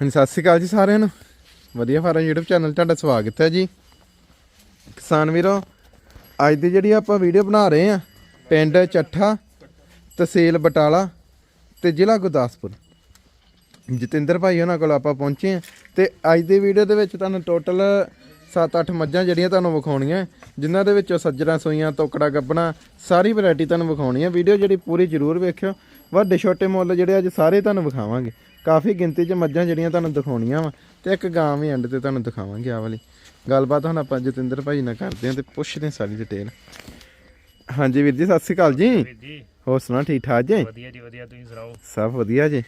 ਹਾਂਜੀ, ਸਤਿ ਸ਼੍ਰੀ ਅਕਾਲ ਜੀ ਸਾਰਿਆਂ ਨੂੰ। ਵਧੀਆ ਫਾਰਮ YouTube ਚੈਨਲ ਤੁਹਾਡਾ ਸਵਾਗਤ ਹੈ ਜੀ। ਕਿਸਾਨ ਵੀਰੋ, ਅੱਜ ਦੀ ਜਿਹੜੀ ਆਪਾਂ ਵੀਡੀਓ ਬਣਾ ਰਹੇ ਆ ਪਿੰਡ ਚੱਠਾ, ਤਹਿਸੀਲ ਬਟਾਲਾ ਤੇ ਜ਼ਿਲ੍ਹਾ ਗੁਰਦਾਸਪੁਰ। ਜਤਿੰਦਰ ਭਾਈ ਉਹਨਾਂ ਕੋਲ ਆਪਾਂ ਪਹੁੰਚੇ ਆ ਤੇ ਅੱਜ ਦੀ ਵੀਡੀਓ ਦੇ ਵਿੱਚ ਤੁਹਾਨੂੰ ਟੋਟਲ 7-8 ਮੱਝਾਂ ਜਿਹੜੀਆਂ ਤੁਹਾਨੂੰ ਵਿਖਾਉਣੀਆਂ। ਜਿਨ੍ਹਾਂ ਦੇ ਵਿੱਚੋਂ ਸੱਜਰਾਂ ਸੋਈਆਂ ਤੋਕੜਾ ਗੱਬਣਾ ਸਾਰੀ ਵੈਰਾਈਟੀ ਤੁਹਾਨੂੰ ਵਿਖਾਉਣੀ ਹੈ ਵੀਡੀਓ ਜਿਹੜੀ ਪੂਰੀ ਜ਼ਰੂਰ ਵੇਖਿਓ। ਵੱਡੇ ਛੋਟੇ ਮੁੱਲ ਜਿਹੜੇ ਅੱਜ ਸਾਰੇ ਤੁਹਾਨੂੰ ਵਿਖਾਵਾਂਗੇ। ਕਾਫੀ ਗਿਣਤੀ 'ਚ ਮੱਝਾਂ ਜਿਹੜੀਆਂ ਤੁਹਾਨੂੰ ਦਿਖਾਉਣੀਆਂ ਵਾ ਤੇ ਇੱਕ ਗਾਂ ਵੀ ਐਂਡ ਤੇ ਤੁਹਾਨੂੰ ਦਿਖਾਵਾਂਗੇ ਆ ਵਾਲੀ। ਗੱਲਬਾਤ ਹੁਣ ਆਪਾਂ ਜਤਿੰਦਰ ਭਾਈ ਨਾਲ ਕਰਦੇ ਹਾਂ ਤੇ ਪੁੱਛਦੇ ਹਾਂ ਸਾਰੀ ਡਿਟੇਲ ਹਾਂਜੀ ਵੀਰ ਜੀ ਸਤਿ ਸ਼੍ਰੀ ਅਕਾਲ ਜੀ। ਜੀ। ਹੋਰ ਸੁਣਾ ਠੀਕ ਠਾਕ ਜੀ? ਵਧੀਆ ਜੀ ਵਧੀਆ। ਤੁਸੀਂ ਸੁਣਾਓ? ਸਭ ਵਧੀਆ ਜੀ।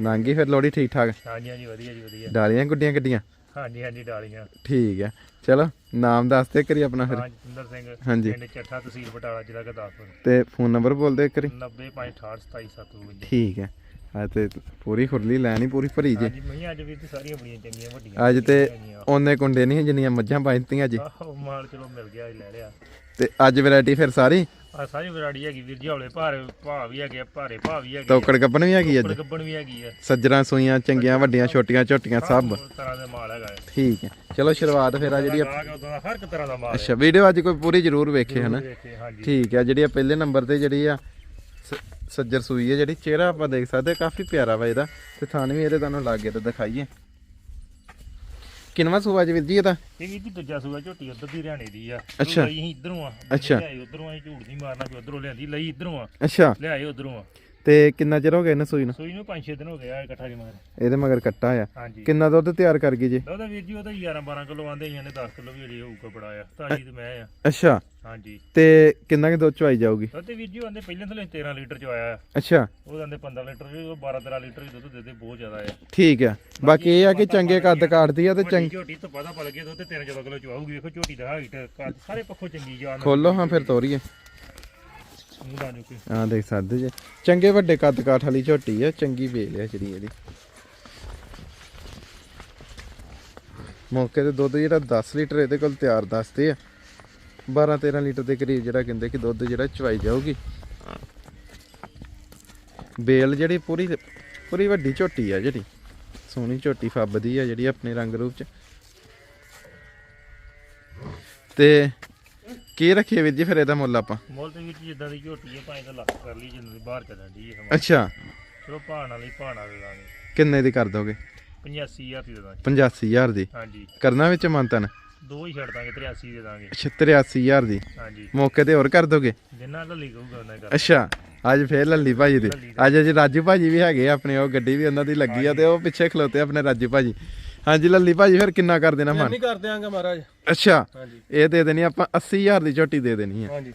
ਨਾਂਗੀ ਫਿਰ ਲੋੜੀ ਠੀਕ ਠਾਕ। ਹਾਂਜੀ ਹਾਂਜੀ ਵਧੀਆ ਜੀ ਵਧੀਆ। ਡਾਲੀਆਂ ਗੁੱਡੀਆਂ ਗੱਡੀਆਂ ਹਾਂਜੀ ਹਾਂਜੀ ਡਾਲੀਆਂ। ਠੀਕ ਹੈ। ਚਲੋ ਨਾਮ ਦੱਸ ਦੇ ਕਰੀ ਆਪਣਾ ਫਿਰ। ਹਾਂ ਜਤਿੰਦਰ ਸਿੰਘ ਹਾਂਜੀ। ਪਿੰਡ ਚੱਠਾ ਤਹਿਸੀਲ ਬਟਾਲਾ ਜ਼ਿਲ੍ਹਾ ਗੁਰਦਾਸਪੁਰ। ਤੇ ਫੋਨ ਨੰਬਰ ਬੋਲ ਦੇ ਕਰੀ 9058672752 ਠੀਕ ਹੈ। ਆ ਤੇ ਪੂਰੀ ਖੁਰਲੀ ਲੈਣੀ ਪੂਰੀ ਭਰੀ ਜੇ। ਹਾਂਜੀ ਮਈਆਂ ਅੱਜ ਵੀਰ ਜੀ ਸਾਰੀਆਂ ਬੜੀਆਂ ਚੰਗੀਆਂ ਵੱਡੀਆਂ ਅੱਜ ਤੇ ਹੈਗੀਆਂ। ਉਹਨੇ ਕੁੰਡੇ ਨਹੀਂ ਜਿੰਨੀਆਂ ਮੱਝਾਂ ਪਾਈਆਂ ਜੀ ਆਹੋ ਮਾਲ ਚਲੋ ਮਿਲ ਗਿਆ ਜੀ ਲੈ ਲਿਆ। ਤੇ ਅੱਜ ਵੈਰਾਈਟੀ ਫਿਰ ਸਾਰੀ? ਆ ਸਾਰੀ ਵਰਾੜੀ ਹੈਗੀ ਵੀਰ ਜੀ ਹੌਲੇ ਭਾਰੇ ਭਾ ਵੀ ਹੈਗੇ ਆ, ਭਾਰੇ ਭਾ ਵੀ ਹੈਗੇ ਤੋਕੜ ਗੱਬਣ ਵੀ ਹੈਗੀ ਅੱਜ? ਗੱਬਣ ਵੀ ਹੈਗੀ ਆ। ਸੱਜਰਾਂ ਸੂਈਆਂ ਚੰਗੀਆਂ ਵੱਡੀਆਂ ਛੋਟੀਆਂ ਝੋਟੀਆਂ ਸਭ। ਤਰ੍ਹਾਂ ਦਾ ਮਾਲ ਹੈਗਾ ਹੈ ਠੀਕ ਹੈ। ਚਲੋ ਸ਼ੁਰੂਆਤ ਫਿਰ ਆ ਜਿਹੜੀ ਗਾਹਕ ਉਦਾਂ ਦਾ ਹਰ ਇੱਕ ਤਰ੍ਹਾਂ ਦਾ ਮਾਲ ਹੈ ਅੱਛਾ ਵੀਡੀਓ ਅੱਜ ਕੋਈ ਪੂਰੀ ਜ਼ਰੂਰ ਵੇਖੇ ਹਨਾ? ਹਾਂਜੀ। ਠੀਕ ਹੈ ਜਿਹੜੀ ਆ ਪਹਿਲੇ ਨੰਬਰ ਤੇ ਜਿਹੜੀ ਆ ਸ- ਸੱਜਰ ਸੂਈ ਹੈ ਜਿਹੜੀ ਚਿਹਰਾ ਆਪਾਂ ਦੇਖ ਸਕਦੇ ਕਾਫੀ ਪਿਆਰਾ ਵਾ ਇਹਦਾ। ਤੇ ਥਣ ਵੀ ਇਹਦੇ ਤੁਹਾਨੂੰ ਲਾਗੇ ਤੇ ਦਿਖਾਈਏ। ਕਿੰਨਵਾ ਸੂਆ ਜੀ ਵੀਰ ਜੀ ਇਹਦਾ? ਇਹ ਵੀ ਜੀ ਦੂਜਾ ਸੂਆ ਝੋਟੀ ਉਧਰ ਦੀ ਹਰਿਆਣੇ ਦੀ ਆ। ਅੱਛਾ। ਲਈ ਅਸੀਂ ਇਧਰੋਂ ਆ। ਅੱਛਾ। ਲਿਆਏ ਉਧਰੋਂ ਅਸੀਂ ਝੂਠ ਨਹੀਂ ਮਾਰਨਾ ਵੀ ਉਧਰੋਂ ਲਿਆਂਦੀ ਲਈ ਇਧਰੋਂ ਆ। ਅੱਛਾ। ਲਿਆਏ ਉਧਰੋਂ ਆ। ਤੇ ਕਿੰਨਾ ਚਿਰ ਹੋ ਗਿਆ ਇਹਨੂੰ ਸੂਈ ਨੂੰ? ਸੂਈ ਨੂੰ 5-6 ਦਿਨ ਹੋ ਗਏ ਆ ਇਕੱਠਾ ਜੀ ਮਗਰ। ਇਹਦੇ ਮਗਰ ਕੱਟਾ ਆ। ਹਾਂਜੀ। ਕਿੰਨਾ ਦੁੱਧ ਤਿਆਰ ਕਰ ਗਈ ਜੀ? ਉਹਦਾ ਵੀਰ ਜੀ ਉਹਦਾ 11-12 ਕਿਲੋ ਆਂਦੇ ਨੇ 10 ਕਿਲੋ ਵੀ ਅਜੇ ਹੋਊਗਾ ਬੜਾ ਆ ਤਾਜੀ ਤੇ ਮੈਂ ਆ। ਅੱਛਾ। ਹਾਂਜੀ। ਤੇ ਕਿੰਨਾ ਕਿ ਦੁੱਧ ਚਵਾਈ ਜਾਊਗੀ? ਤੇ ਵੀਰ ਜੀ ਆਂਦੇ ਪਹਿਲਾਂ ਥਲੇ 13 ਲੀਟਰ ਚ ਆਇਆ ਅੱਛਾ। ਉਹ ਆਂਦੇ 15 ਲੀਟਰ ਵੀ ਉਹ 12-13 ਲੀਟਰ ਵੀ ਦੁੱਧ ਦੇ ਦੇ ਬਹੁਤ ਜ਼ਿਆਦਾ ਆ। ਠੀਕ ਆ। ਬਾਕੀ ਇਹ ਆ ਕਿ ਚੰਗੇ ਕੱਦ ਕਾਟਦੀ ਆ ਤੇ ਚੰਗ ਝੋਟੀ ਤੋਂ ਪਤਾ ਪਲ ਗਿਆ ਦੁੱਧ ਤੇ 13-14 ਕਿਲੋ ਚ ਆਊਗੀ ਵੇਖੋ ਝੋਟੀ ਦਾ ਹਾਈਟ ਸਾਰੇ ਪੱਖੋਂ ਚੰਗੀ ਜਾਨ ਖੋਲੋ ਹਾਂ ਫਿਰ ਤੋਰੀਏ। ਦਾ ਆ ਦੇਖ ਸਕਦੇ ਜੇ। ਚੰਗੇ ਵੱਡੇ ਕੱਦ ਕਾਠ ਵਾਲੀ ਝੋਟੀ ਆ, ਚੰਗੀ ਵੇਲ ਆ ਜਿਹੜੀ ਇਹਦੀ। ਮੌਕੇ ਤੇ ਦੁੱਧ ਜਿਹੜਾ 10 ਲੀਟਰ ਇਹਦੇ ਕੋਲ ਤਿਆਰ ਦੱਸਦੇ ਆ। 12 13 ਲੀਟਰ ਦੇ ਕਰੀਬ ਜਿਹੜਾ ਕਹਿੰਦੇ ਕਿ ਦੁੱਧ ਜਿਹੜਾ ਚਵਾਈ ਜਾਊਗੀ। ਬੇਲ ਜਿਹੜੀ ਪੂਰੀ ਪੂਰੀ ਵੱਡੀ ਝੋਟੀ ਆ ਜਿਹੜੀ। ਸੋਹਣੀ ਝੋਟੀ ਫੱਬਦੀ ਆ ਜਿਹੜੀ ਆਪਣੇ ਰੰਗ ਰੂਪ ਚ। ਤੇ ਕੀ ਰੱਖੀਏ ਵੀਰ ਜੀ ਫਿਰ ਇਹਦਾ ਮੁੱਲ ਆਪਾਂ? ਮੁੱਲ ਤੇ ਵੀਰ ਜੀ ਜਿੱਦਾਂ ਦੀ ਝੋਟੀ ਹੈ ਭਾਵੇਂ ਤਾਂ ਲੱਖ ਕਰ ਲਈ ਜਿੰਨੇ ਦੀ ਬਾਹਰ ਚੱਲਣ ਦੀ ਹੈ ਅੱਛਾ। ਚਲੋ ਭਾਣਾ ਲਈ ਭਾਣਾ ਦੇ ਦਾਂਗੇ ਕਿੰਨੇ ਦੀ ਕਰ ਦੋਗੇ? 85000 ਦੀ ਦੇ ਦਾਂਗੇ। 85000 ਦੀ? ਹਾਂਜੀ। ਕਰਨਾ ਵਿੱਚ ਮੰਤਨ? ਦੋ ਹੀ ਛੱਡ ਦਾਂਗੇ 83 ਦੇ ਦਾਂਗੇ। 83000 ਦੀ। ਹਾਂਜੀ। ਮੌਕੇ ਤੇ ਹੋਰ ਕਰ ਦੋਗੇ? ਜਿੰਨਾ ਲੱਲੀ ਕਹੂਗਾ ਉਹਨਾਂ ਕਰ। ਅੱਛਾ ਅੱਜ ਫੇਰ ਲੱਲੀ ਭਾਜੀ ਦੀ। ਅੱਜ ਅੱਜ ਰਾਜੂ ਭਾਜੀ ਵੀ ਹੈਗੇ ਆਪਣੇ ਉਹ ਗੱਡੀ ਵੀ ਉਹਨਾਂ ਦੀ ਲੱਗੀ ਆ ਤੇ ਉਹ ਪਿੱਛੇ ਖਲੋਤੇ ਆਪਣੇ ਰਾਜੂ ਭਾਜੀ। ਹਾਂਜੀ ਲੱਲੀ ਭਾਜੀ ਫਿਰ ਕਿੰਨਾ ਕਰ ਦੇਣਾ ਮਨ? ਨਹੀਂ ਕਰ ਦਿਆਂਗੇ ਮਹਾਰਾਜ। ਅੱਛਾ ਹਾਂਜੀ। ਇਹ ਦੇ ਦੇਣੀ ਆਪਾਂ 80000 ਦੀ ਝੋਟੀ ਦੇ ਦੇਣੀ ਆ। ਹਾਂਜੀ।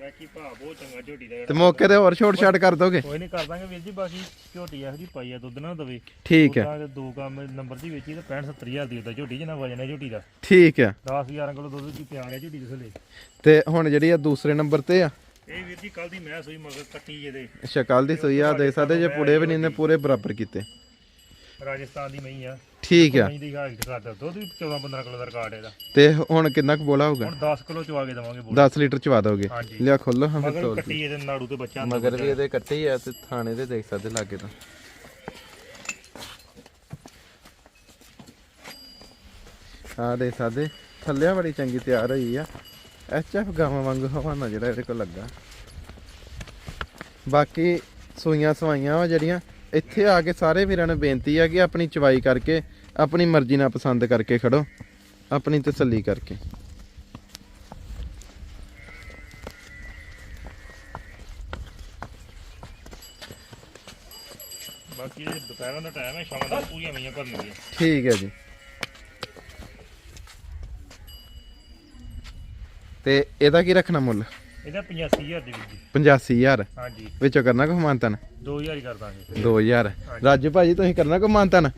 ਬਾਕੀ ਭਾ ਬਹੁਤ ਚੰਗਾ ਝੋਟੀ ਦਾ ਤੇ ਮੌਕੇ ਤੇ ਹੋਰ ਛੋਟ ਛਾਟ ਕਰ ਦੋਗੇ? ਕੋਈ ਨਹੀਂ ਕਰ ਦਾਂਗੇ ਵੀਰ ਜੀ ਬਾਕੀ ਝੋਟੀ ਇਹੋ ਜੀ ਪਾਈ ਆ ਦੁੱਧ ਨਾ ਦਵੇ। ਠੀਕ ਹੈ ਉਦਾਂ ਦੇ ਕੰਮ ਨੰਬਰ ਦੀ ਵੇਚੀ ਤੇ 65 70000 ਦੀ ਉਹਦਾ ਝੋਟੀ ਜਿੰਨਾ ਵਜਨ ਹੈ ਝੋਟੀ ਦਾ। ਠੀਕ ਹੈ 10 11 ਕਿਲੋ ਦੁੱਧ ਦੀ ਪਿਆਰ ਹੈ ਝੋਟੀ ਦੇ ਥੱਲੇ। ਤੇ ਹੁਣ ਜਿਹੜੀ ਆ ਦੂਸਰੇ ਨੰਬਰ ਤੇ ਆ? ਇਹ ਵੀਰ ਜੀ ਕੱਲ ਦੀ ਮੈਂ ਸੂਈ ਮਗਰ ਕੱਟੀ ਇਹਦੇ ਅੱਛਾ ਕੱਲ ਦੀ ਸੋਈ ਆ ਦੇ ਸਕਦੇ ਜੇ ਪੁੜੇ ਵੀ ਨਹੀਂ ਨੇ ਪੂਰੇ ਬਰਾਬਰ ਕੀਤੇ। ਰਾਜਸਥਾਨ ਦੀ ਮਈ ਆ। ਠੀਕ ਆ। ਮਈ ਦੀ ਹਾਈਟ ਕਰਦਾ ਦੁੱਧ ਵੀ 14 15 ਕਿਲੋ ਦਾ ਰਿਕਾਰਡ ਇਹਦਾ। ਤੇ ਹੁਣ ਕਿੰਨਾ ਕੁ ਬੋਲਾ ਹੋਊਗਾ? ਹੁਣ 10 ਕਿਲੋ ਚਵਾ ਕੇ ਦਵਾਂਗੇ ਬੋਲ। 10 ਲੀਟਰ ਚਵਾ ਦੋਗੇ? ਹਾਂਜੀ। ਲਿਆ ਖੋਲੋ ਹਾਂ ਫਿਰ ਮਗਰ ਤੋਲ ਕੱਟੀ ਇਹਦੇ ਨਾੜੂ ਤੇ ਬੱਚਾ ਮਗਰ ਵੀ ਇਹਦੇ ਕੱਟੇ ਆ ਤੇ ਥਾਣੇ ਦੇ ਦੇਖ ਸਕਦੇ ਲਾਗੇ ਤਾਂ। ਹਾਂ ਦੇਖ ਸਕਦੇ। ਥੱਲਿਆ ਬੜੀ ਚੰਗੀ ਤਿਆਰ ਹੋਈ ਆ। ਐਚਐਫ ਗਾਵਾਂ ਵਾਂਗੂ ਹਵਾਨਾ ਜਿਹੜਾ ਇਹਦੇ ਕੋਲ ਲੱਗਾ। ਬਾਕੀ ਸੂਈਆਂ ਸਵਾਈਆਂ ਵਾ ਜਿਹੜੀਆਂ ਇੱਥੇ ਆ ਕੇ ਸਾਰੇ ਵੀਰਾਂ ਨੂੰ ਬੇਨਤੀ ਆ ਕਿ ਆਪਣੀ ਚਵਾਈ ਕਰਕੇ ਆਪਣੀ ਮਰਜ਼ੀ ਨਾਲ ਪਸੰਦ ਕਰਕੇ ਖੜੋ ਆਪਣੀ ਤਸੱਲੀ ਕਰਕੇ। ਬਾਕੀ ਦੁਪਹਿਰਾਂ ਦਾ ਟਾਈਮ ਹੈ ਸ਼ਾਮ ਦਾ ਪੂਰੀਆਂ ਮਈਆਂ ਭਰਨਗੀਆਂ ਠੀਕ ਹੈ ਜੀ। ਤੇ ਇਹਦਾ ਕੀ ਰੱਖਣਾ ਮੁੱਲ? ਇਹਦਾ 85000 ਦੀ ਜੀ 85000 ਹਾਂਜੀ। ਵਿੱਚੋਂ ਕਰਨਾ ਕੋ ਮਾਨਤਨ? 2000 ਹੀ ਕਰ ਦਾਂਗੇ। 2000 ਰਾਜੂ ਭਾਜੀ ਤੁਸੀਂ ਕਰਨਾ ਕੋ ਮਾਨਤਨ?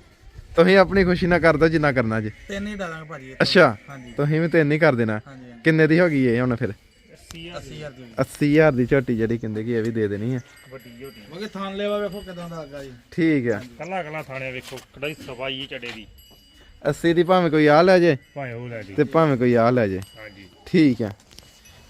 ਤੁਸੀਂ ਆਪਣੀ ਖੁਸ਼ੀ ਨਾਲ ਕਰ ਦੋ ਜਿੰਨਾ ਕਰਨਾ ਜੀ। ਤਿੰਨ ਹੀ ਡਾਲਾਂਗੇ ਭਾਜੀ। ਅੱਛਾ। ਹਾਂਜੀ। ਤੁਸੀਂ ਵੀ ਤਿੰਨ ਹੀ ਕਰ ਦੇਣਾ। ਕਿੰਨੇ ਦੀ ਹੋ ਗਈ ਇਹ ਹੁਣ ਫਿਰ? 80000 80000 ਦੀ। 80000 ਦੀ ਝੋਟੀ ਜਿਹੜੀ ਕਹਿੰਦੇ ਕਿ ਇਹ ਵੀ ਦੇ ਦੇਣੀ ਹੈ ਵੱਡੀ ਝੋਟੀ। ਮਗੇ ਥਾਨ ਲੈਵਾ ਵੇਖੋ ਕਿਦਾਂ ਦਾ ਆਗਾ ਜੀ। ਠੀਕ ਹੈ ਕੱਲਾ ਕੱਲਾ ਥਾਣੇ ਵੇਖੋ ਕੜਾਈ ਸਫ਼ਾਈ ਹੈ ਚੱਡੇ ਦੀ। 80 ਦੀ ਭਾਵੇਂ ਕੋਈ ਆ ਲੈ ਜੇ ਭਾਵੇਂ ਉਹ ਲੈ ਲਈ ਤੇ ਭਾਵੇਂ ਕੋਈ ਆ ਲੈ ਜੇ। ਹਾਂਜੀ। ਠੀਕ ਹੈ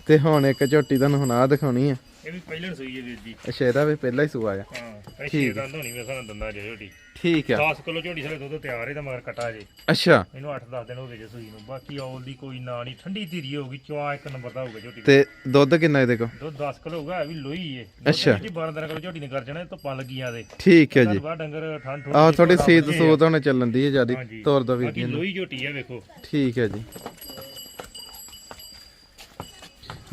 ਤੇ ਹੁਣ ਇੱਕ ਝੋਟੀ ਤੁਹਾਨੂੰ ਹੁਣ ਆ ਦਿਖਾਉਣੀ ਹੈ ਇਹ ਵੀ ਪਹਿਲਾਂ ਸੂਈ ਹੈ ਵੀਰ ਜੀ। ਅੱਛਾ ਇਹਦਾ ਵੀ ਪਹਿਲਾਂ ਹੀ ਸੂਆ ਆ। ਹਾਂ ਇਹ ਠੀਕ। ਛੇ ਦੰਦ ਹੋਣੀ ਸਾਨੂੰ ਦੰਦਾ ਜੇ ਝੋਟੀ। ਠੀਕ ਆ। 10 ਕਿਲੋ ਝੋਟੀ ਸਾਰੇ ਦੁੱਧ ਤਿਆਰ ਹੈ ਤਾਂ ਮਗਰ ਕਟਾ ਜੇ। ਅੱਛਾ। ਇਹਨੂੰ 8-10 ਦਿਨ ਹੋ ਗਏ ਜੇ ਸੂਈ ਨੂੰ। ਬਾਕੀ ਔਲ ਦੀ ਕੋਈ ਨਾ ਨਹੀਂ ਠੰਡੀ ਧੀਰੀ ਹੋਊਗੀ ਚਵਾ ਇੱਕ ਨੰਬਰ ਦਾ ਹੋਊਗਾ ਝੋਟੀ ਦਾ। ਤੇ ਦੁੱਧ ਕਿੰਨਾ ਇਹਦੇ ਕੋ ਦੁੱਧ 10 ਕਿਲੋ ਹੋਊਗਾ ਇਹ ਵੀ ਲੋਈ ਏ। ਅੱਛਾ। ਜੀ 12 ਕਿਲੋ ਝੋਟੀ ਨੇ ਕਰ ਜਾਣਾ ਧੁੱਪਾਂ ਲੱਗੀਆਂ ਦੇ। ਠੀਕ ਹੈ ਜੀ। ਬਾਅਦ ਡੰਗਰ ਠੰਡ ਠੁੰਡ ਆਹ ਦੀ ਥੋੜੀ ਥੋੜ੍ਹਾ ਸੀਤ ਵਧੀਆ। ਸੂਤ ਹੋਣੇ ਚੱਲਣ ਦੀ ਹੈ ਜਿਆਦੀ। ਹਾਂਜੀ। ਤੋਰ ਦੋ ਵੀ ਬਾਕੀ ਲੋਈ ਝੋਟੀ ਆ ਵੇਖੋ। ਠੀਕ ਹੈ ਜੀ।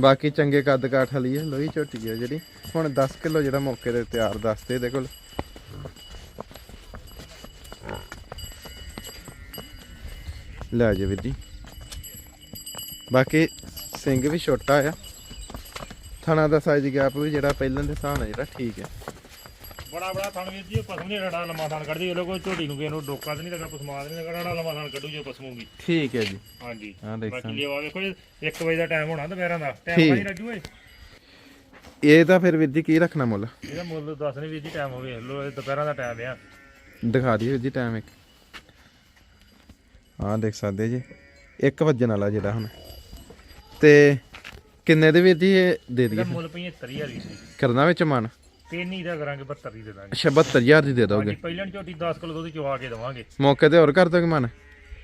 ਬਾਕੀ ਚੰਗੇ ਕੱਦ ਕਾਠ ਵਾਲੀ ਹੈ ਲੋਹੀ ਝੋਟੀ ਹੈ ਜਿਹੜੀ। ਹੁਣ 10 ਕਿਲੋ ਜਿਹੜਾ ਮੌਕੇ ਦੇ ਤਿਆਰ ਦੱਸਦੇ ਇਹਦੇ ਕੋਲ। ਲੈ ਜਾ ਵੀਰ ਜੀ। ਬਾਕੀ ਸਿੰਘ ਵੀ ਛੋਟਾ ਆ। ਥਣਾ ਦਾ ਸਾਈਜ਼ ਗੈਪ ਵੀ ਜਿਹੜਾ ਪਹਿਲਾਂ ਦੇ ਹਿਸਾਬ ਨਾਲ ਜਿਹੜਾ ਠੀਕ ਹੈ ਬੜਾ ਬੜਾ ਥਣ ਵੀਰ ਜੀ ਪਸਮ ਨਹੀਂ ਰੜਾ ਲੰਮਾ ਥਣ ਕੱਢਦੀ ਇਹ ਲੋਕੋ ਝੋਟੀ ਨੂੰ ਕਿਸੇ ਨੂੰ ਡੋਕਾ ਤੇ ਨਹੀਂ ਲੱਗਾ ਪਸਮਾਦ ਨਹੀਂ ਲੱਗਾ ਰੜਾ ਲੰਮਾ ਥਣ ਕੱਢੂ ਜੇ ਪਸਮੂਗੀ ਠੀਕ ਹੈ ਜੀ। ਹਾਂਜੀ। ਆਹ ਦੇਖ ਬਾਕੀ। ਲਿਆ ਵੇਖੋ 1 ਵਜੇ ਦਾ ਟਾਈਮ ਹੋਣਾ ਦੁਪਹਿਰਾਂ ਦਾ। ਟਾਈਮ ਨਹੀਂ ਰਾਜੂ ਏ ਇਹ ਤਾਂ ਫਿਰ ਵੀਰ ਜੀ ਕੀ ਰੱਖਣਾ ਮੁੱਲ? ਇਹਦਾ ਮੁੱਲ ਦੱਸ ਨਹੀਂ ਵੀਰ ਜੀ ਟਾਈਮ ਹੋਵੇ। ਲੋ ਇਹ ਦੁਪਹਿਰਾਂ ਦਾ ਟਾਈਮ ਆ। ਦਿਖਾ ਵੀਰ ਜੀ ਟਾਈਮ ਇੱਕ। ਹਾਂ ਦੇਖ ਸਕਦੇ ਜੀ। 1 ਵਜਣ ਵਾਲਾ ਜਿਹੜਾ ਹੁਣ। ਤੇ ਕਿੰਨੇ ਦੇ ਵੀਰ ਜੀ ਇਹ ਦੇ ਦਈਏ? ਮੁੱਲ 75000 ਵੀਰ ਜੀ ਕਰਨਾ ਵਿੱਚ ਮਨ? ਤਿੰਨ ਦਾ ਕਰਾਂਗੇ 72 ਦੀ ਦੇ ਦਾਂਗੇ। ਅੱਛਾ 72000 ਦੀ ਦੇ ਹਾਂਜੀ ਦੋਗੇ ਪਹਿਲਾਂ ਝੋਟੀ 10 ਕਿਲੋ ਦੁੱਧ ਚਵਾ ਕੇ ਦਵਾਂਗੇ। ਮੌਕੇ ਤੇ ਹੋਰ ਕਰ ਦੋਗੇ ਮਨ?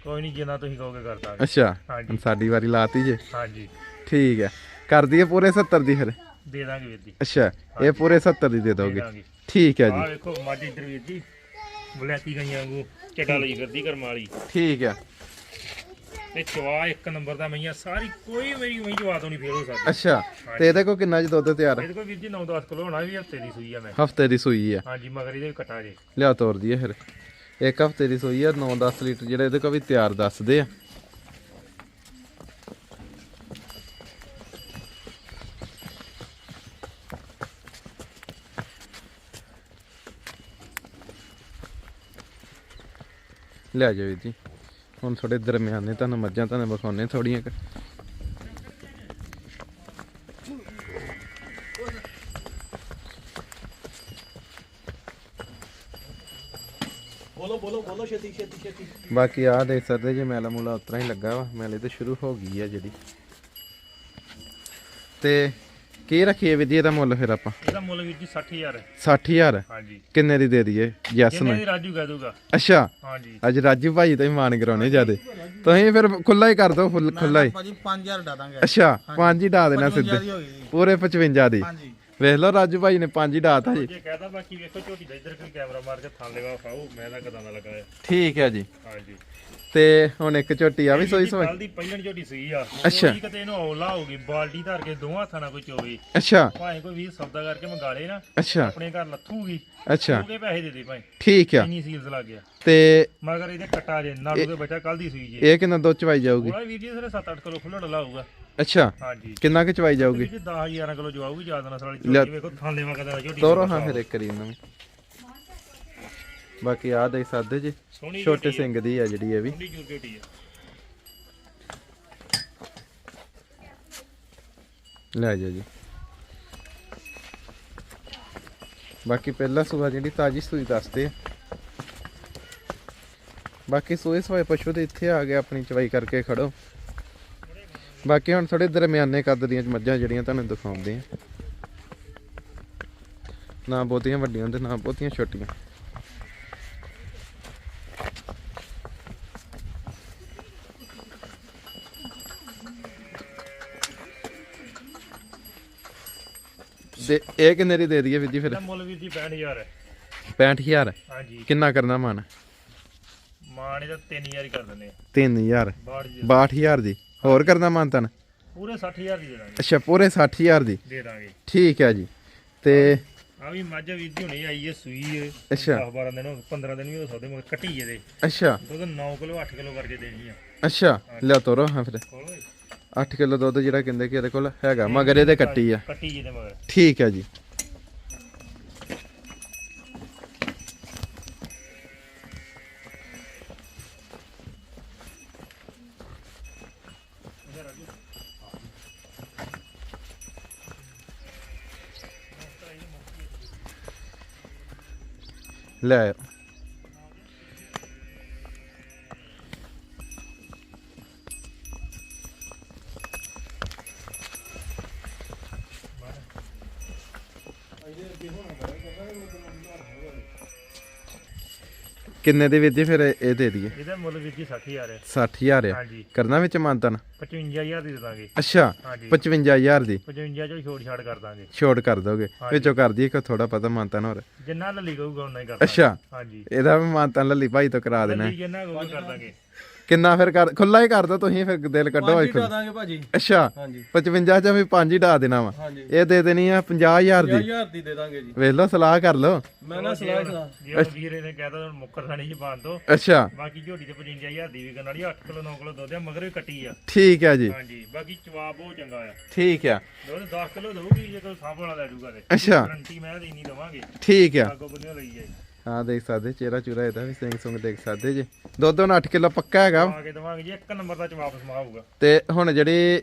ਕੋਈ ਨਹੀਂ ਜਿੰਨਾ ਤੁਸੀਂ ਕਹੋਗੇ ਕਰ ਦਾਂਗੇ। ਅੱਛਾ ਹਾਂਜੀ। ਹੁਣ ਸਾਡੀ ਵਾਰੀ ਲਾਤੀ ਜੇ। ਹਾਂਜੀ। ਠੀਕ ਹੈ। ਕਰ ਦਈਏ ਪੂਰੇ 70 ਦੀ ਫਿਰ? ਦੇ ਦਾਂਗੇ ਵੀਰ ਜੀ। ਅੱਛਾ ਇਹ ਪੂਰੇ 70 ਦੀ ਦੇ ਦੋਗੇ। ਦਾਂਗੇ। ਠੀਕ ਹੈ ਆਹ ਜੀ ਵੇਖੋ ਮੱਝ ਇੱਧਰ ਵੀਰ ਜੀ। ਬਲੈਤੀ ਗਈਆਂ ਵਾਂਗੂ ਚੱਡਾ ਲਈ ਫਿਰਦੀ ਕਰਮ ਵਾਲੀ ਠੀਕ ਹੈ। ਤੇ ਚਵਾ ਇੱਕ ਨੰਬਰ ਦਾ ਮਈਆਂ ਸਾਰੀ ਕੋਈ ਮੇਰੀ ਮਈ ਜਵਾ ਤੋਂ ਨਹੀਂ ਫੇਲ ਹੋ ਸਕਦੀ। ਅੱਛਾ ਤੇ ਇਹਦੇ ਕੋ ਕਿੰਨਾ ਜੀ ਦੁੱਧ ਤਿਆਰ? ਇਹਦੇ ਕੋਲ ਵੀਰ ਜੀ 9-10 ਕਿਲੋ ਹੋਣਾ ਵੀ ਹਫ਼ਤੇ ਦੀ ਸੂਈ ਆ ਮੈਂ। ਹਫ਼ਤੇ ਦੀ ਸੂਈ ਆ। ਹਾਂਜੀ ਮਗਰ ਇਹਦੇ ਵੀ ਕਟਾ ਜੇ। ਲਿਆ ਤੋਰ ਦਈਏ ਫਿਰ। ਇੱਕ ਹਫ਼ਤੇ ਦੀ ਸੂਈ ਆ 9-10 ਲੀਟਰ ਜਿਹੜੇ ਇਹਦੇ ਕੋ ਵੀ ਤਿਆਰ ਦੱਸਦੇ ਆ। ਲੈ ਜਾਓ ਵੀਰ ਜੀ। ਹੁਣ ਥੋੜੇ ਦਰਮਿਆਨੇ ਤੁਹਾਨੂੰ ਮੱਝਾਂ ਤੁਹਾਨੂੰ ਵਿਖਾਉਣੇ ਥੋੜੀਆਂ ਕੁ। ਬੋਲੋ ਬੋਲੋ ਬੋਲੋ ਛੇਤੀ ਛੇਤੀ ਛੇਤੀ ਬਾਕੀ ਆਹ ਦੇਖ ਸਕਦੇ ਜੇ ਮੈਲਾ ਮੂਲਾ ਉਤਰਾ ਹੀ ਲੱਗਾ ਵਾ ਮੈਲੇ ਤੇ ਸ਼ੁਰੂ ਹੋ ਗਈ ਆ ਜਿਹੜੀ ਤੇ ਕੀ ਰੱਖੀਏ ਵਿਧੀ ਇਹਦਾ ਮੁੱਲ ਫਿਰ ਆਪਾਂ? ਇਹਦਾ ਮੁੱਲ ਵੀਰ ਜੀ 60000 ਹੈ। 60000 ਹਾਂਜੀ। ਕਿੰਨੇ ਦੀ ਦੇ ਦਈਏ? ਯੈਸ ਨਾ ਦੀ ਰਾਜੂ ਕਹਿ ਦੂਗਾ ਅੱਛਾ। ਹਾਂਜੀ। ਅੱਜ ਰਾਜੂ ਭਾਈ ਤਾਂ ਹੀ ਮਾਨ ਕਰਾਉਣੇ ਜਿਆਦੇ। ਤੁਸੀਂ ਫਿਰ ਖੁੱਲਾ ਹੀ ਕਰ ਦਿਓ ਫੁੱਲ ਖੁੱਲਾ ਹੀ। ਭਾਜੀ 5000 ਡਾ ਦਾਂਗੇ। ਅੱਛਾ ਪੰਜ ਹੀ ਡਾ ਦੇਣਾ 55 ਸਿੱਧੇ। ਦੀ ਜੀ। ਪੂਰੇ 55 ਦੀ। ਹਾਂਜੀ। ਵੇਖ ਲਓ ਰਾਜੂ ਭਾਈ ਨੇ ਪੰਜ ਹੀ ਡਾਤਾ ਜੀ। ਜੇ ਕਹਦਾ ਬਾਕੀ ਵੇਖੋ ਝੋਟੀ ਦਾ ਇੱਧਰ ਕੋਈ ਕੈਮਰਾ ਮਾਰ ਕੇ ਥਾਂ ਲੇਵਾ ਖਾਓ ਮੈਂ ਤਾਂ ਕਦਾਂ ਦਾ ਲਗਾਇਆ। ਠੀਕ ਹੈ ਜੀ। ਹਾਂਜੀ। ਤੇ ਹੁਣ ਇੱਕ ਝੋਟੀ ਆ ਵੀ ਸੋਈ ਸੋਈ। ਕੱਲ ਦੀ ਪਹਿਲਣ ਝੋਟੀ ਸੂਈ ਆ। ਅੱਛਾ। ਕਿਤੇ ਇਹਨੂੰ ਔਲਾ ਹੋ ਗਈ ਬਾਲਟੀ ਧਰ ਕੇ ਦੋਵਾਂ ਹੱਥਾਂ ਨਾਲ ਕੋਈ ਚੋਵੇ। ਅੱਛਾ। ਭਾਵੇਂ ਕੋਈ ਵੀਰ ਸੌਦਾ ਕਰਕੇ ਮੰਗਾ ਲੇ ਨਾ ਅੱਛਾ। ਆਪਣੇ ਘਰ ਲੱਥੂਗੀ ਅੱਛਾ। ਉਹਦੇ ਪੈਸੇ ਦੇ ਦੇ ਭਾਵੇਂ। ਠੀਕ ਆ। ਇੰਨੀ ਸੀਲਸ ਲੱਗ ਗਿਆ। ਤੇ ਮਗਰ ਇਹਦੇ ਕੱਟਾ ਜੇ ਨਾੜੂ ਦੇ ਬੱਚਾ ਕੱਲ ਦੀ ਸੂਈ ਜੇ। ਇਹ ਕਿੰਨਾ ਦੁੱਧ ਚਵਾਈ ਜਾਊਗੀ? ਉਹਦਾ ਵੀਰ ਜੀ ਸਿਰੇ 7-8 ਕਿਲੋ ਖੁੱਲੜ ਲਾਊਗਾ ਅੱਛਾ ਹਾਂਜੀ। ਕਿੰਨਾ ਕੁ ਚਵਾਈ ਜਾਊਗੀ? ਜੀ 10-11 ਕਿਲੋ ਜਵਾਊਗੀ ਜ਼ਿਆਦਾ ਨਸਲ ਵਾਲੀ ਲੈ। ਝੋਟੀ ਵੇਖੋ ਥਾਂ ਲੇਵਾ ਕਦਾ ਝੋਟੀ ਤੋਰੋ ਹਾਂ ਫਿਰ ਇੱਕ ਇਹਨਾਂ ਨੂੰ। ਬਾਕੀ ਆ ਦੇਖ ਸਕਦੇ ਜੀ ਸੋਹਣੀ ਛੋਟੇ ਸਿੰਘ ਦੀ ਆ ਜਿਹੜੀ ਇਹ ਵੀ। ਸੋਹਣੀ ਜੂਰ ਝੋਟੀ ਆ। ਲੈ ਜਾ ਜੀ। ਬਾਕੀ ਪਹਿਲਾ ਸੂਆ ਜਿਹੜੀ ਤਾਜੀ ਸੂਈ ਦੱਸਦੇ ਆ। ਬਾਕੀ ਸੂਏ ਸਵਾਏ ਪਸ਼ੂ ਤੇ ਇੱਥੇ ਆ ਗਿਆ ਆਪਣੀ ਚਵਾਈ ਕਰਕੇ ਖੜੋ। ਬਾਕੀ ਹੁਣ ਥੋੜੇ ਦਰਮਿਆਨੇ ਕੱਦ ਦੀਆਂ ਮੱਝਾਂ ਜਿਹੜੀਆਂ ਤੁਹਾਨੂੰ ਦਿਖਾਉਂਦੇ ਆ। ਨਾ ਬਹੁਤੀਆਂ ਵੱਡੀਆਂ ਤੇ ਨਾ ਬਹੁਤੀਆਂ ਛੋਟੀਆਂ। ਤੇ ਇਹ ਕਿੰਨੇ ਦੀ ਦੇ ਦਈਏ ਵੀਰ ਜੀ ਫਿਰ? ਇਹਦਾ ਮੁੱਲ ਵੀਰ ਜੀ 65000 ਹੈ। 65000 ਹਾਂਜੀ। ਕਿੰਨਾ ਕਰਨਾ ਮਨ? ਮਾਣੇ ਦਾ 3000 ਹੀ ਕਰ ਦਿੰਦੇ ਆ। 3000 ਬਾੜ ਜੀ 62000 ਦੀ ਹੋਰ ਕਰਨਾ ਮਨ ਤਨ? ਪੂਰੇ 60000 ਦੀ ਦੇ ਦਾਂਗੇ। ਅੱਛਾ ਪੂਰੇ 60000 ਦੀ? ਦੇ ਦਾਂਗੇ। ਠੀਕ ਹੈ ਜੀ। ਤੇ ਆ ਵੀ ਮੱਝ ਜੀ ਹੁਣੇ ਆਈ ਹੈ ਸੂਈ। ਹੈ ਅੱਛਾ। 10 12 ਦਿਨ ਹੋ 15 ਦਿਨ ਵੀ ਹੋ ਸਕਦੇ ਮਗਰ ਕੱਟੀ ਇਹਦੇ। ਅੱਛਾ। ਦੁੱਧ 9 ਕਿਲੋ 8 ਕਿਲੋ ਕਰਕੇ ਦੇਣੀ ਆ। ਅੱਛਾ ਲਿਆ ਤੋਰੋ ਹਾਂ ਫਿਰ। ਕੋਲ 8 ਕਿਲੋ ਦੁੱਧ ਜਿਹੜਾ ਕਹਿੰਦੇ ਕਿ ਇਹਦੇ ਕੋਲ ਹੈਗਾ ਮਗਰ ਇਹਦੇ ਕੱਟੀ ਆ। ਕੱਟੀ ਇਹਦੇ ਮਗਰ। ਠੀਕ ਹੈ ਜੀ। ਲੈ ਕਿੰਨੇ ਦੇ ਜੀ ਫਿਰ ਇਹ ਇਹ ਦੇ ਦਈਏ? ਇਹਦਾ ਮੁੱਲ ਵੀਰ ਜੀ 60000 ਹੈ। 60000 ਆ ਹਾਂਜੀ। ਕਰਨਾ ਵਿੱਚ ਮੰਤਨ 55000 ਦੀ ਦੇ ਦਾਂਗੇ। ਅੱਛਾ ਹਾਂਜੀ। 55000 ਦੀ। 55 ਚੋਂ ਛੋੜ ਛਾੜ ਕਰ ਦਾਂਗੇ। ਛੋਟ ਕਰ ਦੋਗੇ। ਵਿੱਚੋਂ ਕਰ ਦਈਏ ਕਿ ਥੋੜਾ ਪਤਾ ਮੰਤਨ ਹੋਰ। ਜਿੰਨਾ ਲੱਲੀ ਕਹੂਗਾ ਉਹਨਾਂ ਹੀ ਕਰ ਦਾਂਗੇ। ਅੱਛਾ ਹਾਂਜੀ। ਇਹਦਾ ਵੀ ਮੰਤਨ ਲੱਲੀ ਭਾਈ ਤੋਂ ਕਰਾ ਦੇਣਾ। ਲੱਲੀ ਜਿੰਨਾ ਕਹੂਗਾ ਕਰ ਦਾਂਗੇ। ਕਿੰਨਾ ਫਿਰ ਕਰ ਖੁੱਲਾ ਹੀ ਕਰ ਦੋ ਤੁਸੀਂ ਫਿਰ ਦਿਲ ਕੱਢੋ ਪੰਜ ਇੱਕ ਢਾ ਦਾਂਗੇ ਭਾਜੀ। ਅੱਛਾ ਹਾਂਜੀ। 55 ਚ ਵੀ ਪੰਜ ਹੀ ਡਾ ਦੇਣਾ ਵਾ। ਹਾਂਜੀ। ਇਹ ਦੇ ਦੇਣੀ ਆ 50000 ਦੀ। 50000 ਦੀ ਦੇ ਦਾਂਗੇ ਜੀ। ਵੇਖ ਲਓ ਸਲਾਹ ਕਰ ਲਓ। ਮੈਂ ਨਾ ਸਲਾਹ ਸਲਾਹ। ਜੇ ਉਹ ਵੀਰੇ ਨੇ ਕਹਿਤਾ ਹੁਣ ਮੁੱਕਰ ਸਾਣੀ ਜੀ ਬੰਦ ਦੋ ਅੱਛਾ। ਬਾਕੀ ਝੋਟੀ ਤੇ 55000 ਦੀ ਵੀ ਕਰਨ ਵਾਲੀ 8 ਕਿਲੋ 9 ਕਿਲੋ ਦੁੱਧ ਆ ਮਗਰ ਵੀ ਕੱਟੀ ਆ। ਠੀਕ ਹੈ ਜੀ। ਹਾਂਜੀ ਬਾਕੀ ਜਵਾਬ ਬਹੁਤ ਚੰਗਾ ਆ। ਠੀਕ ਆ। ਦੁੱਧ 10 ਕਿਲੋ ਦਊਗੀ ਜੇ ਕੋਈ ਸਾਂਭ ਵਾਲਾ ਲੈ ਜੂਗਾ ਤੇ। ਅੱਛਾ। ਗਰੰਟੀ ਮੈਂ ਦੇਣੀ ਦਵਾਂਗੇ। ਠੀਕ ਆ। ਅੱਗੋਂ ਬੰਦੇ ਲਈ ਜਾਈ ਹਾਂ ਦੇਖ ਸਕਦੇ ਚਿਹਰਾ ਚੂਰਾ ਇਹਦਾ ਵੀ ਸਿੰਘ ਸੁੰਗ ਦੇਖ ਸਕਦੇ ਜੀ। ਦੁੱਧ ਹੁਣ 8 ਕਿਲੋ ਪੱਕਾ ਹੈਗਾ। ਆ ਕੇ ਦਵਾਂਗੇ ਜੀ ਇੱਕ ਨੰਬਰ ਦਾ ਚ ਵਾਪਸ ਮਾਊਗਾ ਤੇ ਹੁਣ ਜਿਹੜੀ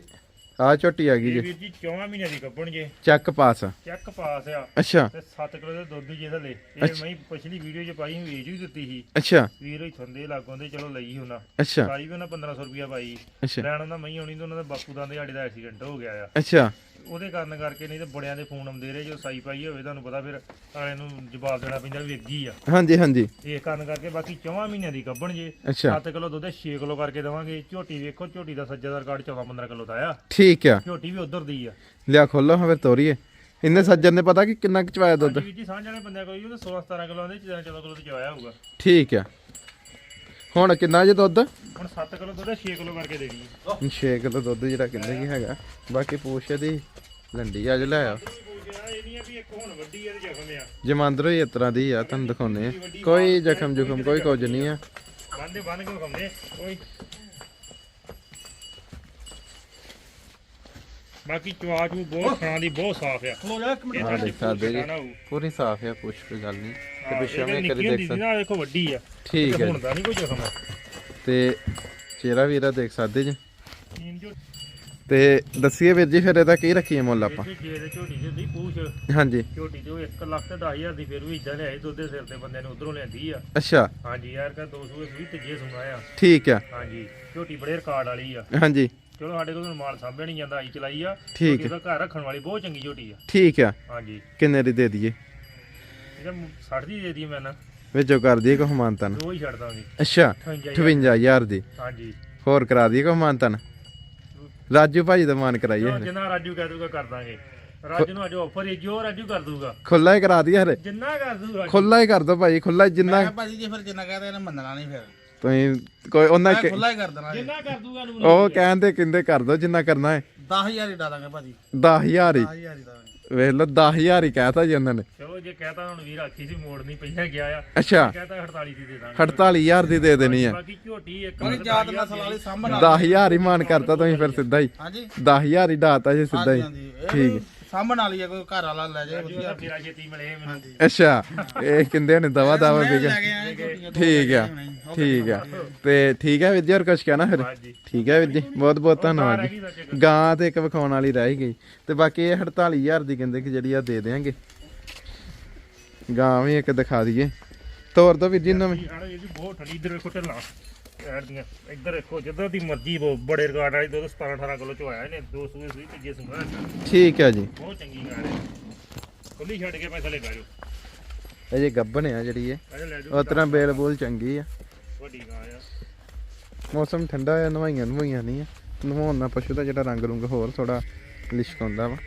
ਆ ਝੋਟੀ ਆ ਗਈ ਇਹ ਜੀ। ਵੀਰ ਜੀ 4 ਮਹੀਨਿਆਂ ਦੀ ਕੱਪਣ ਜੇ ਚੱਕ ਪਾਸ। ਚੈੱਕ ਪਾਸ ਆ। ਅੱਛਾ। ਤੇ 7 ਕਿਲੋ ਦੇ ਦੁੱਧ ਜੇ ਥੱਲੇ ਇਹ ਮੈਂ ਪਿਛਲੀ ਵੀਡੀਓ 'ਚ ਪਾਈ ਵੇਚ ਵੀ ਦਿੱਤੀ ਸੀ। ਅੱਛਾ। ਵੀਰ ਇਥੋਂ ਦੇ ਲਾਗੋਂ ਦੇ ਚਲੋ ਲਈ ਉਹਨਾਂ। ਅੱਛਾ। ਸਾਈ ਵੀ ਉਹਨਾਂ 1500 ਰੁਪਿਆ ਪਾਈ। ਅੱਛਾ। ਲੈਣ ਉਹਨਾਂ ਮਈ ਆਉਣੀ ਤੇ ਉਹਨਾਂ ਦੇ ਬਾਪੂ ਦਾ ਦੇ ਸਾਡੇ ਦਾ ਐਕਸੀਡੈਂਟ ਹੋ ਗਿਆ ਆ। ਅੱਛਾ। ਉਹਦੇ ਕਾਰਨ ਕਰਕੇ ਨਹੀਂ ਤੇ ਬੜਿਆਂ ਦੇ ਫੋਨ ਆਉਂਦੇ ਰਹੇ ਜੋ ਸਾਈ ਪਾਈ ਹੋਵੇ ਤੁਹਾਨੂੰ ਪਤਾ ਫਿਰ ਅਗਲੇ ਨੂੰ ਜਵਾਬ ਦੇਣਾ ਪੈਂਦਾ ਵੀ ਵੇਗੀ ਆ। ਹਾਂਜੀ ਹਾਂਜੀ। ਇਹ ਕਾਰਨ ਕਰਕੇ ਬਾਕੀ 4 ਮਹੀਨਿਆਂ ਦੀ ਕੱਢਣ ਜੇ ਅੱਛਾ। 7 ਕਿਲੋ ਦੁੱਧ 6 ਕਿਲੋ ਕਰਕੇ ਦਵਾਂਗੇ। ਝੋਟੀ ਵੇਖੋ ਝੋਟੀ ਦਾ ਸੱਜਾ ਦਾ ਰਿਕਾਰਡ 14 15 ਕਿਲੋ ਦਾ ਆ। ਠੀਕ ਆ। ਝੋਟੀ ਵੀ ਉਧਰ ਦੀ ਆ। ਲਿਆ ਖੋਲੋ ਫਿਰ ਤੋਰੀਏ। ਇੰਨੇ ਸੱਜਣ ਨੇ ਪਤਾ ਕਿ ਕਿੰਨਾ ਕੁ ਚਵਾਇਆ ਦੁੱਧ? ਵੀਰ ਜੀ ਸਾਂਝ ਵਾਲੇ ਬੰਦਿਆਂ ਕੋਲ ਉਹ 16 17 ਕਿਲੋ ਆਂਦੇ 14 ਕਿਲੋ ਤੇ ਚਵਾਇਆ ਹੋਊਗਾ। ਠੀਕ ਆ। ਹੁਣ ਕਿੰਨਾ ਜੇ ਦੁੱਧ? ਹੁਣ 7 ਕਿਲੋ ਦੁੱਧ 6 ਕਿਲੋ ਕਰਕੇ ਦੇ ਦਈਏ। 6 ਕਿਲੋ ਦੁੱਧ ਜਿਹੜਾ ਕਿੰਨੇ ਕੀ ਹੈਗਾ? ਬਾਕੀ ਪੂਛ ਦੀ ਲੰਡੀ ਅੱਜ ਲੈ ਆ। ਇਹ ਨਹੀਂ ਆ ਵੀ ਇੱਕ ਹੁਣ ਵੱਡੀ ਆ ਤੇ ਜ਼ਖਮ ਆ। ਜਮਾਂਦਰੋ ਹੀ ਇਸ ਤਰ੍ਹਾਂ ਦੀ ਆ ਤੁਹਾਨੂੰ ਦਿਖਾਉਨੇ ਆ। ਕੋਈ ਜ਼ਖਮ ਜੁਖਮ ਕੋਈ ਕੁਝ ਨਹੀਂ ਆ। ਬੰਦੇ ਬੰਨ ਕੇ ਖੰਦੇ ਓਏ ਬਾਕੀ ਚਵਾਚ ਬਹੁਤ ਖਾਣਾ ਦੀ ਬਹੁਤ ਸਾਫ਼ ਆ। ਖਲੋ ਜਾ ਇੱਕ ਮਿੰਟ। ਹਾਂ। ਪੂਰੀ ਸਾਫ਼ ਆ ਪੁੱਛ ਕੋਈ ਗੱਲ ਨਹੀਂ। ਤੇ ਹਾਂ, ਪਿੱਛੇ ਕਰੀ ਹੁੰਦੀ ਦੇਖ ਸਕਦੇ ਨਾ ਦੇਖੋ ਵੱਡੀ ਆ। ਠੀਕ ਹੈ ਹੁਣ ਜੀ। ਦਾ ਨਹੀਂ ਕੋਈ ਜ਼ਖਮ ਤੇ ਚਿਹਰਾ ਵੀਰਾ ਦੇਖ ਸਕਦੇ ਜੀ। ਜੋ ਤੇ ਦੱਸੀਏ ਵੀਰ ਜੀ ਫਿਰ ਇਹਦਾ ਕੀ ਰੱਖੀਏ ਮੁੱਲ ਆਪਾਂ? ਜੇ ਜੇ ਦੇ ਝੋਟੀ ਜਿਹੀ ਪੂਛ। ਹਾਂਜੀ। ਝੋਟੀ ਤੇ ਉਹ 1 ਲੱਖ ਤੇ 10000 ਦੀ ਫਿਰ ਵੀ ਇਦਾਂ ਲਿਆਏ ਦੁੱਧ ਦੇ ਸਿਰ ਤੇ ਬੰਦੇ ਨੇ ਉਧਰੋਂ ਲੈਂਦੀ ਆ। ਅੱਛਾ। ਹਾਂਜੀ ਯਾਰ ਕਾ 200 ਵੀ ਤੀਜੇ ਸੁਣਾ ਆ। ਠੀਕ ਆ। ਹਾਂਜੀ ਝੋਟੀ ਬੜੇ ਰਿਕਾਰਡ ਵਾਲੀ ਆ। ਹਾਂਜੀ। ਚਲੋ ਸਾਡੇ ਕੋਲ ਮਾਲ ਸਾਂਭਿਆ ਨਹੀਂ ਜਾਂਦਾ ਆਈ ਚਲਾਈ ਆ। ਠੀਕ ਇਹਦਾ ਘਰ ਰੱਖਣ ਵਾਲੀ ਬਹੁਤ ਚੰਗੀ ਝੋਟੀ ਆ। ਠੀਕ ਆ। ਹਾਂਜੀ। ਕਿੰਨੇ ਦੀ ਦੇ ਦਈਏ? ਇਹਦਾ 60 ਦੀ ਦੇ ਦੀ ਮੈਂ ਨਾ। ਵਿੱਚੋਂ ਕਰ ਦਈਏ ਕੋ ਹਮਾਨਤਨ ਦੋ ਹੀ ਛੱਡ ਦਾਂਗੇ ਅੱਛਾ 58 58000 ਦੀ। ਹਾਂਜੀ। ਹੋਰ ਕਰਾ ਦਈਏ ਕੋ ਹਮਾਨਤਨ ਰਾਜੂ ਭਾਜੀ ਦਾ ਮਾਨ ਕਰਾਈਏ ਜਿੰਨਾ ਰਾਜੂ ਕਹਿ ਦੂਗਾ ਕਰ ਦਾਂਗੇ। ਰਾਜੂ ਨੂੰ ਅੱਜ ਆਫਰ ਹੈ ਜੋ ਰਾਜੂ ਕਰ ਦੂਗਾ ਖੁੱਲਾ ਹੀ ਕਰਾ ਦਈਏ ਹਰੇ ਜਿੰਨਾ ਕਰ ਦੂ ਰਾਜੂ। ਖੁੱਲਾ ਹੀ ਕਰ ਦੋ ਭਾਈ ਖੁੱਲਾ ਜਿੰਨਾ ਭਾਜੀ ਜੇ ਫਿਰ ਜਿੰਨਾ ਕਹਦੇ ਇਹਨੇ ਮੰਨਣਾ ਨਹੀਂ ਫਿਰ। ਤੁਸੀਂ ਕੋਈ ਉਹਨਾਂ ਖੁੱਲਾ ਹੀ ਕਰ ਦੇਣਾ ਜਿੰਨਾ ਕਰ ਦੂਗਾ ਨੂੰ ਉਹ ਕਹਿੰਦੇ ਕਿੰਦੇ ਕਰ ਦੋ ਜਿੰਨਾ ਕਰਨਾ ਹੈ। 10000 ਹੀ ਡਾ ਦਾਂਗੇ ਭਾਜੀ। 10000 ਹੀ। 10000 ਹੀ ਦਾਂਗੇ। ਵੇਖ ਲਓ 10000 ਹੀ ਕਹਿਤਾ ਜੀ ਉਹਨਾਂ ਨੇ। ਚਲੋ ਜੇ ਕਹਤਾ ਹੁਣ ਵੀਰ ਆਖੀ ਸੀ ਮੋੜ ਨਹੀਂ ਪਹਿਲਾਂ ਗਿਆ ਆ। ਅੱਛਾ। ਕਹਤਾ 48 ਦੀ ਦੇ ਦਾਂਗੇ। 48000 ਦੀ ਦੇ ਦੇਣੀ ਆ। ਬਾਕੀ ਝੋਟੀ ਇੱਕ ਕੋਈ ਜਾਤ ਨਸਲ ਵਾਲੀ ਸਾਂਭਣ 10000 ਹੀ ਮਾਨ ਕਰਤਾ ਤੁਸੀਂ ਫਿਰ ਸਿੱਧਾ ਹੀ। ਹਾਂਜੀ। 10000 ਹੀ ਡਾਤਾ ਜੀ ਸਿੱਧਾ ਹੀ। ਹਾਂਜੀ ਸਾਂਭਣ ਵਾਲੀ ਆ ਕੋਈ ਘਰ ਵਾਲਾ ਲੈ ਜਾਏ ਵਧੀਆ। ਫੇਰਾ ਛੇਤੀ ਮਿਲੇ ਮੈਨੂੰ। ਅੱਛਾ ਇਹ ਕਿੰਦੇ ਨੇ ਦਵਾ ਦਵਾ ਵਿਕ ਲੈ ਕੇ ਆਏ ਝੋਟੀਆਂ ਦੋ ਠੀਕ ਆ। ਠੀਕ ਆ। ਤੇ ਠੀਕ ਹੈ ਵੀਰ ਜੀ ਹੋਰ ਕੁਝ ਕਹਿਣਾ ਫਿਰ? ਹਾਂਜੀ। ਠੀਕ ਹੈ ਵੀਰ ਜੀ ਬਹੁਤ ਬਹੁਤ ਧੰਨਵਾਦ ਜੀ। ਗਾਂ ਤੇ ਇੱਕ ਵਿਖਾਉਣ ਵਾਲੀ ਰਹਿ ਗਈ। ਤੇ ਬਾਕੀ ਇਹ 48000 ਦੀ ਕਹਿੰਦੇ ਕਿ ਜਿਹੜੀ ਆ ਦੇ ਦੇਾਂਗੇ ਗਾਂ ਵੀ ਇੱਕ ਦਿਖਾ ਦਈਏ। ਤੋਰ ਦੋ ਵੀਰ ਜੀ ਨਵੀਂ ਆੜਾ ਇਹ ਵੀ ਬਹੁਤ ਠੰਡੀ ਇਧਰ ਵੇਖੋ ਢੱਲਾਂ। ਐਡ ਦੀਆਂ। ਇੱਧਰ ਵੇਖੋ ਜਦੋਂ ਦੀ ਮਰਜ਼ੀ ਉਹ ਬੜੇ ਰਿਕਾਰਡ ਵਾਲੀ ਦੁੱਧ 17 18 ਕਿਲੋ ਚ ਆਇਆ। ਇਹਨੇ ਦੋ ਸੂਏ ਸੂਈ ਤੀਜੇ ਸੂਆ ਠੀਕ ਹੈ ਜੀ। ਬਹੁਤ ਚੰਗੀ ਗਾੜ ਹੈ। ਖੁੱਲੀ ਛੱਡ ਕੇ ਪੈਸਾ ਲੈ ਜਾਓ ਇਹ ਜੇ ਗੱਬਨ ਆ ਜਿਹੜੀ ਇਹ ਅਜੇ ਤਰ੍ਹਾਂ ਬੇਲ ਬੋਲ ਚੰਗੀ ਆ। ਵੱਡੀ ਗਾਂ ਆ। ਮੌਸਮ ਠੰਡਾ ਆ ਨਵਾਈਆਂ ਨਵਾਈਆਂ ਨਹੀਂ ਆ। ਨਵਾਉਣ ਨਾਲ ਪਸ਼ੂ ਦਾ ਜਿਹੜਾ ਰੰਗ ਰੁੰਗ ਹੋਰ ਥੋੜਾ ਲਿਸ਼ਕਾਉਂਦਾ ਵਾ।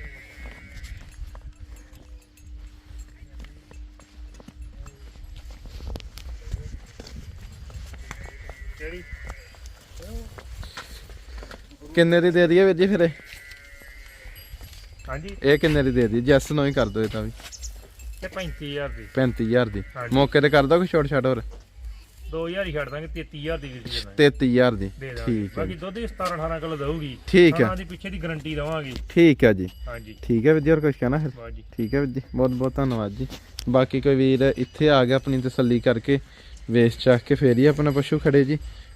ਕਿੰਨੇ ਦੀ ਦੇ ਦਈਏ ਵੀਰ ਜੀ ਫਿਰ ਇਹ? ਹਾਂਜੀ। ਇਹ ਕਿੰਨੇ ਦੀ ਦੇ ਦਈਏ? ਜੈਸ ਨੂੰ ਹੀ ਕਰ ਦਿਓ ਇਹ ਤਾਂ ਵੀ। ਤੇ 35000 ਦੀ। 35000 ਦੀ। ਹਾਂਜੀ। ਮੌਕੇ ਤੇ ਕਰ ਦੋ ਕੋਈ ਛੋਟ ਛਾਟ ਹੋਰ? 2000 ਹੀ ਛੱਡ ਦਾਂਗੇ 33000 ਦੀ ਵੀਰ ਜੀ ਦੇਣਾ 33000 ਦੀ। ਦੇ ਦਾਂਗੇ। ਠੀਕ ਹੈ ਬਾਕੀ ਦੁੱਧ ਦੀ 17 18 ਕਿਲੋ ਦਊਗੀ। ਠੀਕ ਹੈ। ਖਾਣਾ ਦੀ ਪਿੱਛੇ ਦੀ ਗਾਰੰਟੀ ਦਵਾਂਗੇ। ਠੀਕ ਹੈ ਜੀ। ਹਾਂਜੀ। ਠੀਕ ਹੈ ਵੀਰ ਜੀ ਹੋਰ ਕੁਝ ਕਹਿਣਾ ਫਿਰ? ਬਾਜੀ ਠੀਕ ਹੈ ਵੀਰ ਜੀ ਬਹੁਤ ਬਹੁਤ ਧੰਨਵਾਦ ਜੀ। ਬਾਕੀ ਕੋਈ ਵੀਰ ਇੱਥੇ ਆ ਗਿਆ ਆਪਣੀ ਤਸੱਲੀ ਕਰਕੇ ਵੇਚ ਚੱਕ ਕੇ ਫੇਰ ਹੀ ਆਪਣਾ ਪਸ਼ੂ ਖੜੇ ਜੀ।